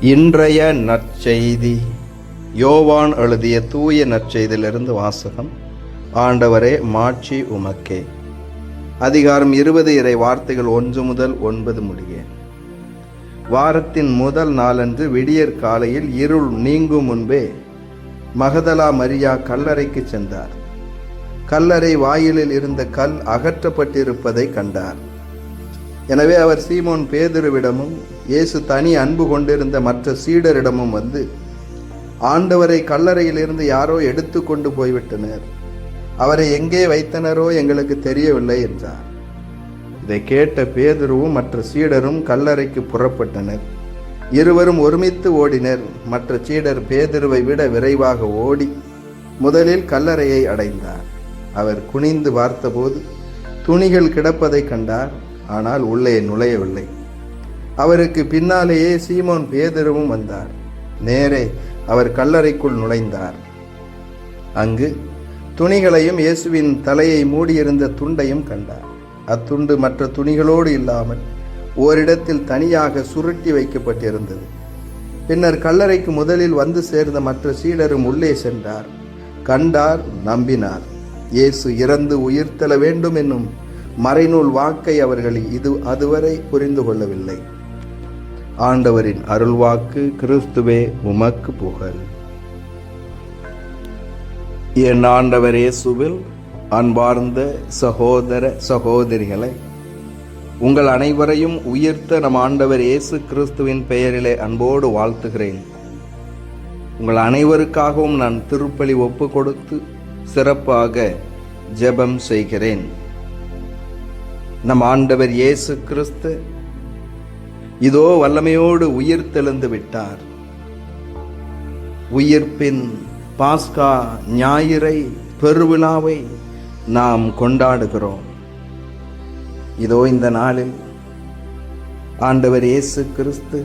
இன்றைய நற்செய்தி. யோவான் எழுதிய தூய நற்செய்தியிலிருந்து வாசகம். ஆண்டவரே மாட்சி உமக்கே. அதிகாரம் இருபது இறை வார்த்தைகள் ஒன்று முதல் ஒன்பது முடிய. வாரத்தின் முதல் நாளன்று விடியற் காலையில் இருள் நீங்கும் முன்பே மகதலா மரியா கல்லறைக்கு சென்றார். கல்லறை வாயிலில் இருந்த கல் அகற்றப்பட்டிருப்பதை கண்டார். எனவே அவர் சீமோன் பேதுருவிடமும் இயேசு தனி அன்பு கொண்டிருந்த மற்ற சீடரிடமும் வந்து ஆண்டவரை கல்லறையிலிருந்து யாரோ எடுத்து கொண்டு போய்விட்டனர். அவரை எங்கே வைத்தனரோ எங்களுக்கு தெரியவில்லை என்றார். இதை கேட்ட பேதுருவும் மற்ற சீடரும் கல்லறைக்கு புறப்பட்டனர். இருவரும் ஒருமித்து ஓடினர். மற்ற சீடர் பேதுருவை விட விரைவாக ஓடி முதலில் கல்லறையை அடைந்தார். அவர் குனிந்து பார்த்தபோது துணிகள் கிடப்பதை கண்டார். ஆனால் உள்ளே நுழையவில்லை. அவருக்கு பின்னாலேயே சீமோன் பேதருவும் வந்தார். நேரே அவர் கல்லறைக்குள் நுழைந்தார். அங்கு துணிகளையும் இயேசுவின் தலையை மூடியிருந்த துண்டையும் கண்டார். அத்துண்டு மற்ற துணிகளோடு இல்லாமல் ஓரிடத்தில் தனியாக சுருட்டி வைக்கப்பட்டிருந்தது. பின்னர் கல்லறைக்கு முதலில் வந்து சேர்ந்த மற்ற சீடரும் உள்ளே சென்றார். கண்டார் நம்பினார். இயேசு இறந்து உயிர்த்தெழ வேண்டும் என்னும் மறைநூல் வாக்கை அவர்கள் இது அதுவரை புரிந்து கொள்ளவில்லை. ஆண்டவரின் அருள்வாக்கு கிறிஸ்துவே உமக்கு புகழ். என் ஆண்டவர் இயேசுவில் அன்பார்ந்த சகோதர சகோதரிகளை உங்கள் அனைவரையும் உயிர்த்த நம் ஆண்டவர் இயேசு கிறிஸ்துவின் பெயரிலே அன்போடு வாழ்த்துகிறேன். உங்கள் அனைவருக்காகவும் நான் திருப்பலி ஒப்பு கொடுத்து சிறப்பாக ஜெபம் செய்கிறேன். நம் ஆண்டவர் இயேசு கிறிஸ்து இதோ வல்லமையோடு உயிர் தெழுந்து விட்டார். உயிர்ப்பின் பாஸ்கா ஞாயிறை பெருவிழாவை நாம் கொண்டாடுகிறோம். இதோ இந்த நாளில் ஆண்டவர் இயேசு கிறிஸ்து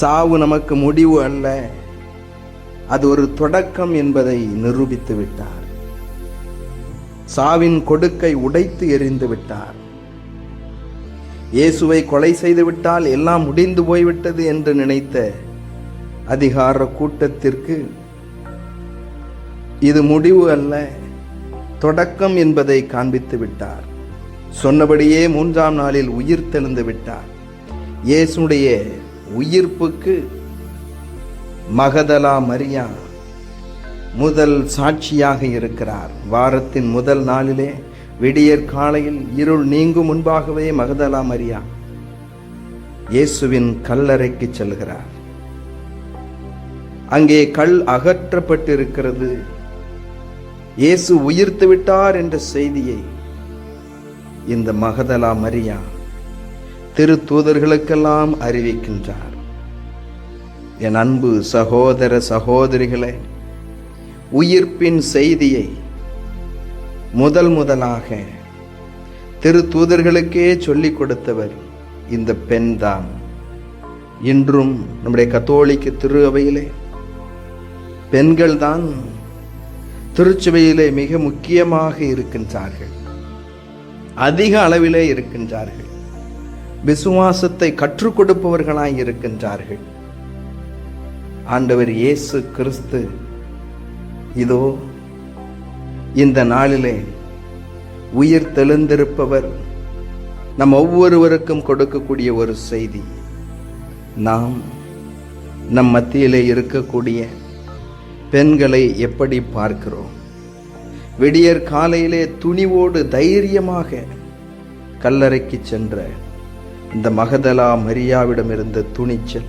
சாவு நமக்கு முடிவு அல்ல அது ஒரு தொடக்கம் என்பதை நிரூபித்து விட்டார். சாவின் கொடுக்கை உடைத்து எறிந்து விட்டார். இயேசுவை கொலை செய்துவிட்டால் எல்லாம் முடிந்து போய்விட்டது என்று நினைத்த அதிகார கூட்டத்திற்கு இது முடிவு அல்ல தொடக்கம் என்பதை காண்பித்து விட்டார். சொன்னபடியே மூன்றாம் நாளில் உயிர் தெழுந்து விட்டார். இயேசுடைய உயிர்ப்புக்கு மகதலா மரியா முதல் சாட்சியாக இருக்கிறார். வாரத்தின் முதல் நாளிலே விடியற் காலையில் இருள் நீங்கும் முன்பாகவே மகதலா மரியா இயேசுவின் கல்லறைக்கு செல்கிறார். அங்கே கல் அகற்றப்பட்டிருக்கிறது. இயேசு உயிர்த்து விட்டார் என்ற செய்தியை இந்த மகதலா மரியா திருத்தூதர்களுக்கெல்லாம் அறிவிக்கின்றார். என் அன்பு சகோதர சகோதரிகளே உயிர்ப்பின் செய்தியை முதல் முதலாக திரு தூதர்களுக்கே சொல்லிக் கொடுத்தவர் இந்த பெண்தான். இன்றும் நம்முடைய கத்தோலிக்க திரு அவையிலே பெண்கள் தான் திருச்சுவையிலே மிக முக்கியமாக இருக்கின்றார்கள். அதிக அளவிலே இருக்கின்றார்கள். விசுவாசத்தை கற்றுக் கொடுப்பவர்களாய் இருக்கின்றார்கள். ஆண்டவர் இயேசு கிறிஸ்து இதோ இந்த நாளிலே உயிர் தெளிந்திருப்பவர் நம் ஒவ்வொருவருக்கும் கொடுக்கக்கூடிய ஒரு செய்தி. நாம் நம் மத்தியிலே இருக்கக்கூடிய பெண்களை எப்படி பார்க்கிறோம்? விடியற் காலையிலே துணிவோடு தைரியமாக கல்லறைக்கு சென்ற இந்த மகதலா மரியாவிடம் இருந்த துணிச்சல்.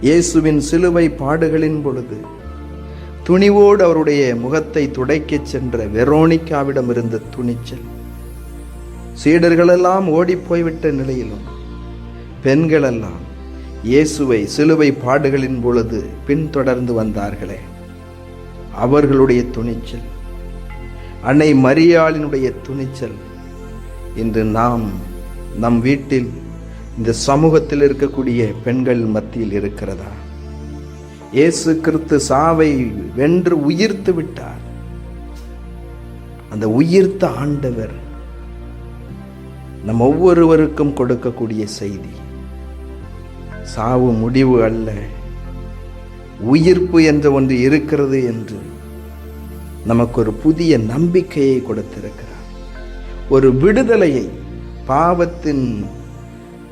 இயேசுவின் சிலுவை பாடுகளின் பொழுது துணிவோடு அவருடைய முகத்தை துடைக்கச் சென்ற வெரோனிக்காவிடம் இருந்த துணிச்சல். சீடர்களெல்லாம் ஓடிப்போய்விட்ட நிலையிலும் பெண்களெல்லாம் இயேசுவை சிலுவை பாடுகளின் பொழுது பின்தொடர்ந்து வந்தார்களே. அவர்களுடைய துணிச்சல் அன்னை மரியாளினுடைய துணிச்சல். இன்று நாம் நம் வீட்டில் இந்த சமூகத்தில் இருக்கக்கூடிய பெண்கள் மத்தியில் இருக்கிறதா? இயேசு கிறிஸ்து சாவை வென்று உயிர்த்து விட்டார். அந்த உயிர்த்த ஆண்டவர் நம் ஒவ்வொருவருக்கும் கொடுக்கக்கூடிய செய்தி. சாவு முடிவு அல்ல. உயிர்ப்பு என்ற ஒன்று இருக்கிறது என்று நமக்கு ஒரு புதிய நம்பிக்கையை கொடுத்திருக்கிறார். ஒரு விடுதலையை பாவத்தின்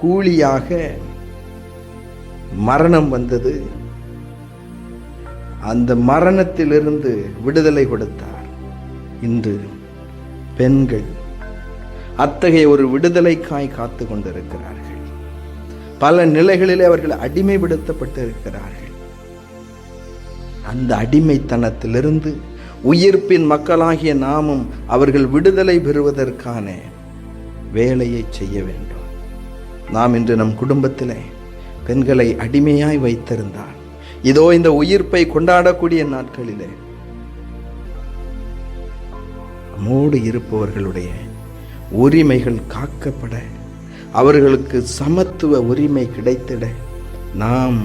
கூலியாக மரணம் வந்தது. அந்த மரணத்திலிருந்து விடுதலை கொடுத்தார். இன்று பெண்கள் அத்தகைய ஒரு விடுதலைக்காய் காத்து கொண்டிருக்கிறார்கள். பல நிலைகளிலே அவர்கள் அடிமைப்படுத்தப்பட்டு இருக்கிறார்கள் அந்த அடிமைத்தனத்திலிருந்து உயிர்ப்பின் மக்களாகிய நாமும் அவர்கள் விடுதலை பெறுவதற்கான வேலையை செய்ய வேண்டும். நாம் இன்று நம் குடும்பத்திலே பெண்களை அடிமையாய் வைத்திருந்தால் இதோ இந்த உயிர்ப்பை கொண்டாடக்கூடிய நாட்களிலே. நம்மோடு இருப்பவர்களுடைய உரிமைகள் காக்கப்பட அவர்களுக்கு சமத்துவ உரிமை கிடைத்திட நாம்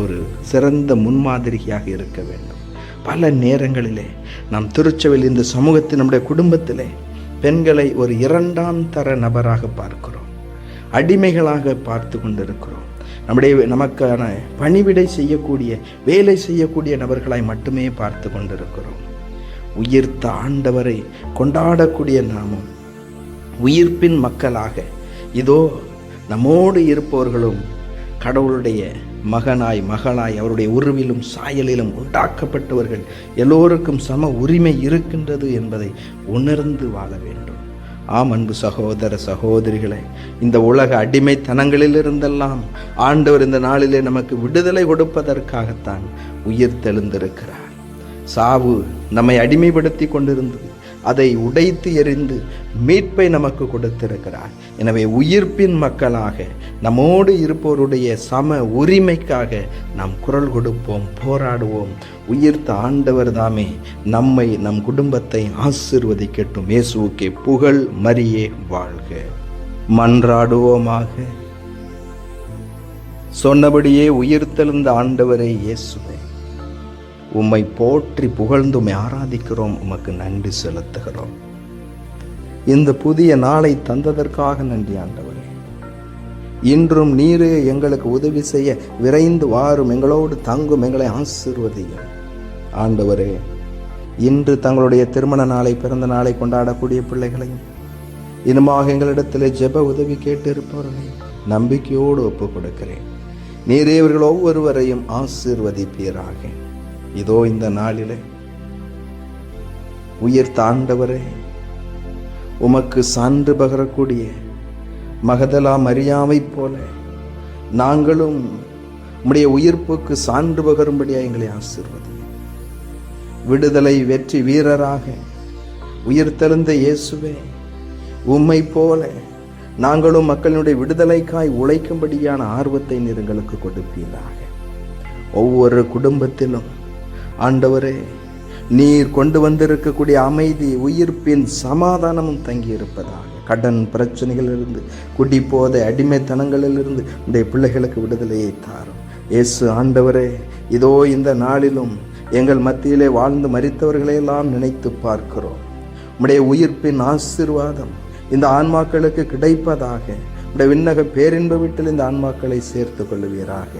ஒரு சிறந்த முன்மாதிரியாக இருக்க வேண்டும். பல நேரங்களிலே நாம் திருச்சபையில் இந்த சமூகத்தில் நம்முடைய குடும்பத்திலே பெண்களை ஒரு இரண்டாம் தர நபராக பார்க்கிறோம். அடிமைகளாக பார்த்து கொண்டிருக்கிறோம். நம்முடைய நமக்கான பணிவிடை செய்யக்கூடிய வேலை செய்யக்கூடிய நபர்களாய் மட்டுமே பார்த்து கொண்டிருக்கிறோம். உயிர்த்த ஆண்டவரை கொண்டாடக்கூடிய நாமும் உயிர்ப்பின் மக்களாக இதோ நம்மோடு இருப்பவர்களும் கடவுளுடைய மகனாய் மகளாய் அவருடைய உருவிலும் சாயலிலும் உண்டாக்கப்பட்டவர்கள் எல்லோருக்கும் சம உரிமை இருக்கின்றது என்பதை உணர்ந்து வாழ வேண்டும். ஆம் அன்பு சகோதர சகோதரிகளே இந்த உலக அடிமைத்தனங்களிலிருந்தெல்லாம் ஆண்டவர் இந்த நாளிலே நமக்கு விடுதலை கொடுப்பதற்காகத்தான் உயிர் தெழுந்திருக்கிறார். சாவு நம்மை அடிமைப்படுத்தி கொண்டிருந்தது. அதை உடைத்து எறிந்து மீட்பை நமக்கு கொடுத்திருக்கிறார். எனவே உயிர்ப்பின் மக்களாக நம்மோடு இருப்போருடைய சம உரிமைக்காக நாம் குரல் கொடுப்போம் போராடுவோம். உயிர்த்த ஆண்டவர் தாமே நம்மை நம் குடும்பத்தை ஆசிர்வதிக்கட்டும். இயேசுவுக்கே புகழ் மரியே வாழ்க. மன்றாடுவோமாக. சொன்னபடியே உயிர்த்தெழுந்த ஆண்டவரே இயேசுவே. உம்மை போற்றி புகழ்ந்து உம்மை ஆராதிக்கிறோம் உமக்கு நன்றி செலுத்துகிறோம். இந்த புதிய நாளை தந்ததற்காக நன்றி ஆண்டவரே. இன்றும் நீரே எங்களுக்கு உதவி செய்ய விரைந்து வாரும் எங்களோடு தங்கும் எங்களை ஆசிர்வதியும். ஆண்டவரே இன்று தங்களுடைய திருமண நாளை பிறந்த நாளை கொண்டாடக்கூடிய பிள்ளைகளையும் இனமாக எங்களிடத்தில் ஜெப உதவி கேட்டு இருப்பவர்களையும் நம்பிக்கையோடு ஒப்புக் கொடுக்கிறேன் நீரே இவர்கள் ஒவ்வொருவரையும் ஆசீர்வதிப்பீராக. இதோ இந்த நாளிலே உயிர் தாண்டவரே உமக்கு சான்று பகரக்கூடிய மகதலா மரியாவைப் போல நாங்களும் உம்முடைய உயிர்ப்புக்கு சான்று பகரும்படியா எங்களை ஆசீர்வதி. விடுதலை வெற்றி வீரராக உயிர்த்தெழுந்த இயேசுவே உம்மை போல நாங்களும் மக்களினுடைய விடுதலைக்காய் உழைக்கும்படியான ஆர்வத்தை நீர் எங்களுக்கு கொடுப்பீராக. ஒவ்வொரு குடும்பத்திலும் ஆண்டவரே நீர் கொண்டு வந்திருக்கக்கூடிய அமைதி உயிர்ப்பின் சமாதானமும் தங்கி இருப்பதாக கடன் பிரச்சனைகளிலிருந்து குடி அடிமைத்தனங்களிலிருந்து உடைய பிள்ளைகளுக்கு விடுதலையை தாரும். இயேசு ஆண்டவரே இதோ இந்த நாளிலும் எங்கள் மத்தியிலே வாழ்ந்து மறித்தவர்களையெல்லாம் நினைத்து பார்க்கிறோம். உடைய உயிர்ப்பின் ஆசிர்வாதம் இந்த ஆன்மாக்களுக்கு கிடைப்பதாக. உடைய விண்ணக பேரின்ப வீட்டில் இந்த ஆன்மாக்களை சேர்த்து கொள்ளுவீராக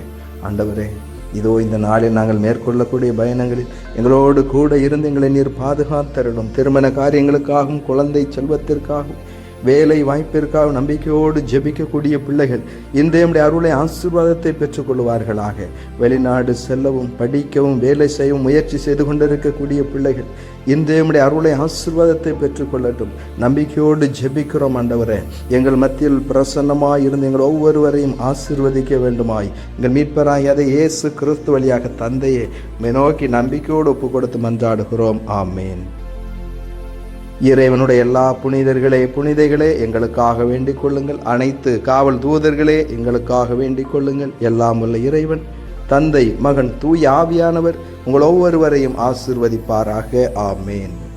ஆண்டவரே இதோ இந்த நாளில் நாங்கள் மேற்கொள்ளக்கூடிய பயணங்களில் எங்களோடு கூட இருந்து எங்களை நீர் பாதுகாத்தருளும் திருமண காரியங்களுக்காகவும் குழந்தை செல்வத்திற்காகவும் வேலை வாய்ப்பிற்காக நம்பிக்கையோடு ஜெபிக்கக்கூடிய பிள்ளைகள் இன்றைய அருளை ஆசீர்வாதத்தை பெற்றுக்கொள்வார்களாக வெளிநாடு செல்லவும் படிக்கவும் வேலை செய்யவும் முயற்சி செய்து கொண்டிருக்கக்கூடிய பிள்ளைகள் இன்றைய அருளை ஆசிர்வாதத்தை பெற்றுக்கொள்ளட்டும் நம்பிக்கையோடு ஜெபிக்கிறோம் ஆண்டவரே. எங்கள் மத்தியில் பிரசன்னமாய் இருந்து எங்கள் ஒவ்வொருவரையும் ஆசீர்வதிக்க வேண்டுமாய். எங்கள் மீட்பராய் அதை இயேசு கிறிஸ்து வழியாக தந்தையே நோக்கி நம்பிக்கையோடு ஒப்பு கொடுத்து மன்றாடுகிறோம். ஆமேன். இறைவனுடைய எல்லா புனிதர்களே புனிதைகளே எங்களுக்காக வேண்டிக் கொள்ளுங்கள். அனைத்து காவல் தூதர்களே எங்களுக்காக வேண்டிக் கொள்ளுங்கள். எல்லாம் உள்ள இறைவன் தந்தை மகன் தூய் ஆவியானவர் உங்கள் ஒவ்வொருவரையும் ஆசிர்வதிப்பாராக. ஆமேன்.